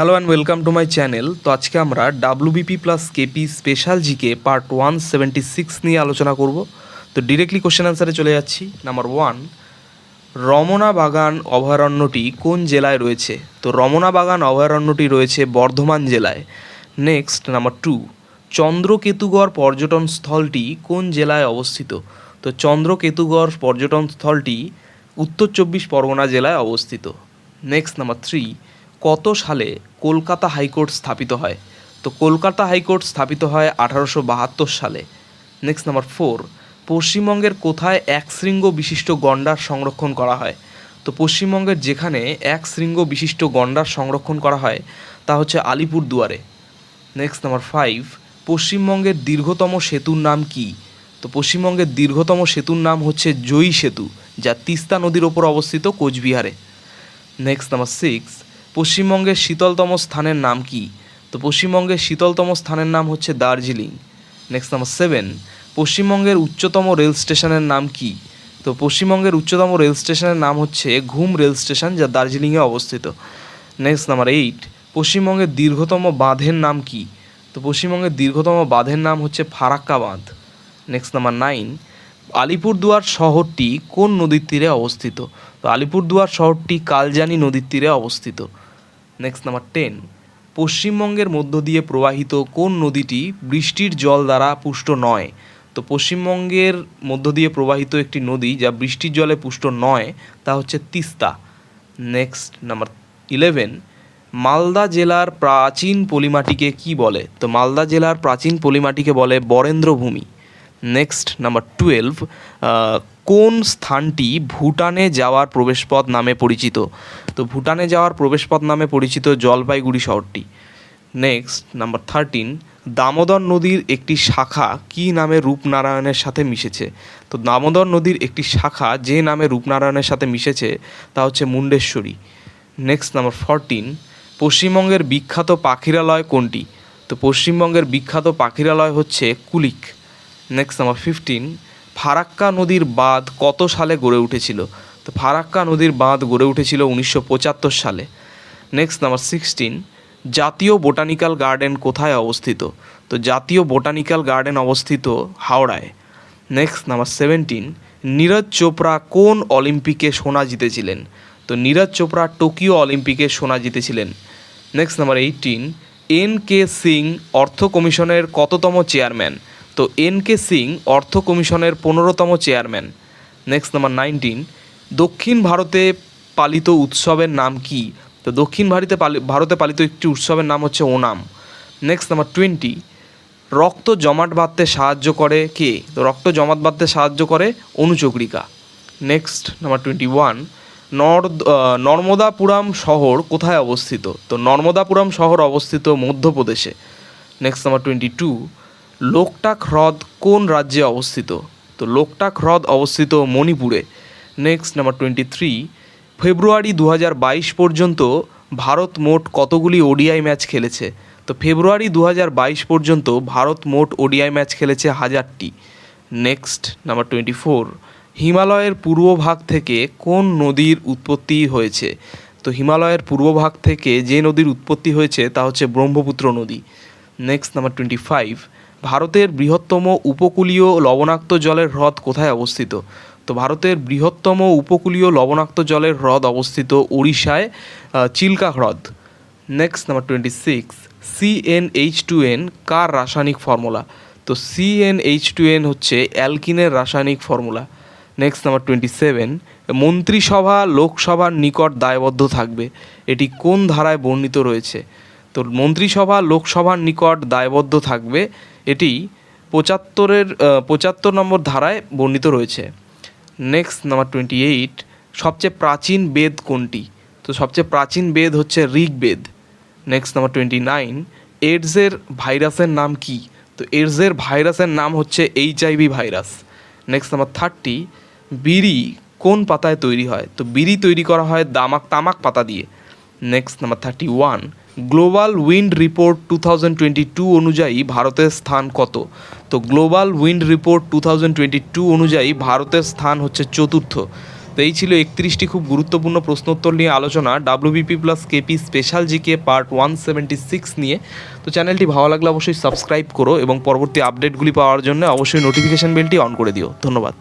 Hello and welcome to my channel তো আজকে আমরা WBP plus KP special GK part one seventy six নিয়ে আলোচনা করব। তো ডিরেক্টলি কোশ্চেন অ্যান্সারে চলে যাচ্ছি। নাম্বার ওয়ান রমনা বাগান অভয়ারণ্যটি কোন জেলায় রয়েছে? তো রমনা বাগান অভয়ারণ্যটি রয়েছে বর্ধমান জেলায়। নেক্সট নাম্বার টু চন্দ্রকেতুগড় পর্যটন স্থলটি কোন জেলায় অবস্থিত? তো চন্দ্রকেতুগড় পর্যটন স্থলটি উত্তর চব্বিশ পরগনা জেলায় অবস্থিত। নেক্সট নাম্বার থ্রি কত সালে কলকাতা হাইকোর্ট স্থাপিত হয়। তো কলকাতা হাইকোর্ট স্থাপিত হয় আঠারোশো বাহাত্তর সালে। নেক্সট নাম্বার ফোর পশ্চিমবঙ্গের কোথায় এক শৃঙ্গ বিশিষ্ট গন্ডার সংরক্ষণ করা হয়? তো পশ্চিমবঙ্গের যেখানে এক শৃঙ্গ বিশিষ্ট গন্ডার সংরক্ষণ করা হয়, তা হচ্ছে আলিপুর দুয়ারে নেক্সট নাম্বার ফাইভ পশ্চিমবঙ্গের দীর্ঘতম সেতুর নাম কি? তো পশ্চিমবঙ্গের দীর্ঘতম সেতুর নাম হচ্ছে জয়ী সেতু, যা তিস্তা নদীর ওপর অবস্থিত কোচবিহারে। নেক্সট নাম্বার সিক্স পশ্চিমবঙ্গের শীতলতম স্থানের নাম কি? তো পশ্চিমবঙ্গের শীতলতম স্থানের নাম হচ্ছে দার্জিলিং। নেক্সট নাম্বার সেভেন পশ্চিমবঙ্গের উচ্চতম রেল স্টেশনের নাম কি? তো পশ্চিমবঙ্গের উচ্চতম রেল স্টেশনের নাম হচ্ছে ঘুম রেল স্টেশন, যা দার্জিলিংয়ে অবস্থিত। নেক্সট নাম্বার এইট পশ্চিমবঙ্গের দীর্ঘতম বাঁধের নাম কি? তো পশ্চিমবঙ্গের দীর্ঘতম বাঁধের নাম হচ্ছে ফারাক্কা বাঁধ। নেক্সট নাম্বার নাইন আলিপুরদুয়ার শহরটি কোন নদীর তীরে অবস্থিত? তো আলিপুরদুয়ার শহরটি কালজানি নদীর তীরে অবস্থিত। নেক্সট নাম্বার টেন পশ্চিমবঙ্গের মধ্য দিয়ে প্রবাহিত কোন নদীটি বৃষ্টির জল দ্বারা পুষ্ট নয়? তো পশ্চিমবঙ্গের মধ্য দিয়ে প্রবাহিত একটি নদী যা বৃষ্টির জলে পুষ্ট নয়, তা হচ্ছে Teesta. Next number eleven Malda জেলার প্রাচীন পলিমাটিকে কি বলে? তো মালদা জেলার প্রাচীন পলিমাটিকে বলে বরেন্দ্রভূমি। নেক্সট নাম্বার টুয়েলভ কোন স্থানটি ভুটানে যাওয়ার প্রবেশপথ নামে পরিচিত? তো ভুটানে যাওয়ার প্রবেশপথ নামে পরিচিত জলপাইগুড়ি শহরটি। নেক্সট নাম্বার থার্টিন দামোদর নদীর একটি শাখা কি নামে রূপনারায়ণের সাথে মিশেছে? তো দামোদর নদীর একটি শাখা যে নামে রূপনারায়ণের সাথে মিশেছে তা হচ্ছে মুন্ডেশ্বরী। নেক্সট নাম্বার ফরটিন পশ্চিমবঙ্গের বিখ্যাত পাখিরালয় কোনটি? তো পশ্চিমবঙ্গের বিখ্যাত পাখিরালয় হচ্ছে Kulik. Next number fifteen Farakka নদীর বাঁধ কত সালে গড়ে উঠেছিল? তো ফারাক্কা নদীর বাঁধ গড়ে উঠেছিল উনিশশো পঁচাত্তর সালে। নেক্সট নাম্বার সিক্সটিন জাতীয় বোটানিক্যাল গার্ডেন কোথায় অবস্থিত? তো জাতীয় বোটানিক্যাল গার্ডেন অবস্থিত হাওড়ায়। Next number seventeen Neeraj Chopra কোন অলিম্পিকে সোনা জিতেছিলেন? তো নীরজ চোপড়া টোকিও অলিম্পিকে সোনা জিতেছিলেন। Next number eighteen N K Singh অর্থ কমিশনের কততম চেয়ারম্যান? তো এন কে সিং অর্থ কমিশনের পনেরোতম চেয়ারম্যান। নেক্সট নাম্বার নাইনটিন দক্ষিণ ভারতে পালিত উৎসবের নাম কি? তো দক্ষিণ ভারতে ভারতে পালিত একটি উৎসবের নাম হচ্ছে ওনাম। নেক্সট নাম্বার টোয়েন্টি রক্ত জমাট বাঁধতে সাহায্য করে কে? তো রক্ত জমাট বাঁধতে সাহায্য করে অনুচক্রিকা নেক্সট নাম্বার টোয়েন্টি ওয়ান নর্দ নর্মদাপুরাম শহর কোথায় অবস্থিত? তো নর্মদাপুরাম শহর অবস্থিত মধ্যপ্রদেশে। Next number twenty two Loktak হ্রদ কোন রাজ্যে অবস্থিত? তো লোকটাক হ্রদ অবস্থিত মণিপুরে। নেক্সট নাম্বার টোয়েন্টি থ্রি ফেব্রুয়ারি দু হাজার বাইশ পর্যন্ত ভারত মোট কতগুলি ওডিআই ম্যাচ খেলেছে? তো ফেব্রুয়ারি দু হাজার বাইশ পর্যন্ত ভারত মোট ওডিআই ম্যাচ খেলেছে হাজারটি। নেক্সট নাম্বার টোয়েন্টি ফোর হিমালয়ের পূর্ব ভাগ থেকে কোন নদীর উৎপত্তি হয়েছে? তো হিমালয়ের পূর্ব ভাগ থেকে যে নদীর উৎপত্তি হয়েছে তা হচ্ছে ব্রহ্মপুত্র নদী। নেক্সট নাম্বার টোয়েন্টি ফাইভ ভারতের বৃহত্তম উপকূলীয় লবণাক্ত জলের হ্রদ কোথায় অবস্থিত? তো ভারতের বৃহত্তম উপকূলীয় লবণাক্ত জলের হ্রদ অবস্থিত ওড়িশায় চিল্কা হ্রদ। Next number twenty six CNH two N কার রাসায়নিক ফর্মুলা? তো সিএনএইচ টু এন হচ্ছে অ্যালকিনের রাসায়নিক formula. Next number twenty seven মন্ত্রিসভা, লোকসভার নিকট দায়বদ্ধ থাকবে। এটি কোন ধারায় বর্ণিত রয়েছে? তো মন্ত্রিসভা, লোকসভার নিকট দায়বদ্ধ থাকবে, এটি পঁচাত্তরের পঁচাত্তর নম্বর ধারায় বর্ণিত রয়েছে। নেক্সট নাম্বার টোয়েন্টি এইট সবচেয়ে প্রাচীন বেদ কোনটি? তো সবচেয়ে প্রাচীন বেদ হচ্ছে Rigveda. Next number twenty nine এডসের ভাইরাসের নাম কি? তো এডসের ভাইরাসের নাম হচ্ছে HIV virus. Next number thirty বিড়ি কোন পাতায় তৈরি হয়? তো বিড়ি তৈরি করা হয় দামাক তামাক পাতা দিয়ে। Next number thirty one global wind report two thousand twenty two অনুযায়ী ভারতের স্থান কত? তো global wind report two thousand twenty two অনুযায়ী ভারতের স্থান হচ্ছে চতুর্থ। তো এই ছিল একত্রিশটি খুব গুরুত্বপূর্ণ প্রশ্নোত্তর নিয়ে আলোচনা। WBP plus KP special GK part one seventy six নিয়ে। তো চ্যানেলটি ভালো লাগলে অবশ্যই সাবস্ক্রাইব করো এবং পরবর্তী আপডেটগুলি পাওয়ার জন্য অবশ্যই নোটিফিকেশন বেলটি অন করে দিও। ধন্যবাদ।